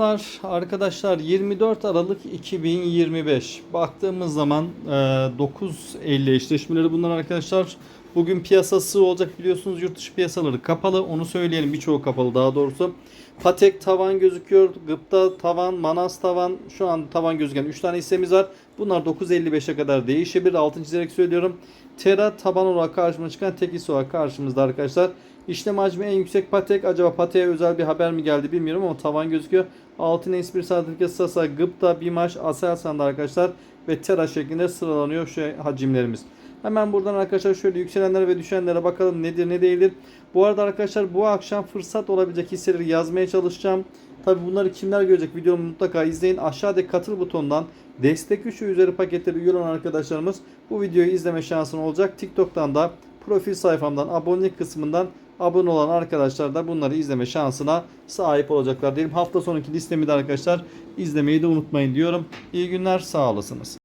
Arkadaşlar, arkadaşlar 24 Aralık 2025 baktığımız zaman e, 9.50 eşleşmeleri bunlar arkadaşlar. Bugün piyasası olacak biliyorsunuz yurt dışı piyasaları kapalı onu söyleyelim birçoğu kapalı daha doğrusu. Patek tavan gözüküyor. Gıpta tavan, Manas tavan şu an tavan gözüken 3 tane hissemiz var. Bunlar 9.55'e kadar değişebilir. Altını çizerek söylüyorum. Tera taban olarak karşıma çıkan tek hisse olarak karşımızda arkadaşlar. İşlem hacmi en yüksek Patek. Acaba Patek'e özel bir haber mi geldi bilmiyorum ama tavan gözüküyor. Altın S1 sertifikası Sasa, Gıpta, Bimaş, Aselsan'da arkadaşlar ve Tera şeklinde sıralanıyor şu hacimlerimiz. Hemen buradan arkadaşlar şöyle yükselenlere ve düşenlere bakalım nedir ne değildir. Bu arada arkadaşlar bu akşam fırsat olabilecek hisseleri yazmaya çalışacağım. Tabi bunları kimler görecek videomu mutlaka izleyin. Aşağıdaki katıl butonundan destek 3 üzeri paketleri üye olan arkadaşlarımız bu videoyu izleme şansın olacak. TikTok'tan da profil sayfamdan abonelik kısmından abone olan arkadaşlar da bunları izleme şansına sahip olacaklar diyelim. Hafta sonraki listemi de arkadaşlar izlemeyi de unutmayın diyorum. İyi günler sağ olasınız.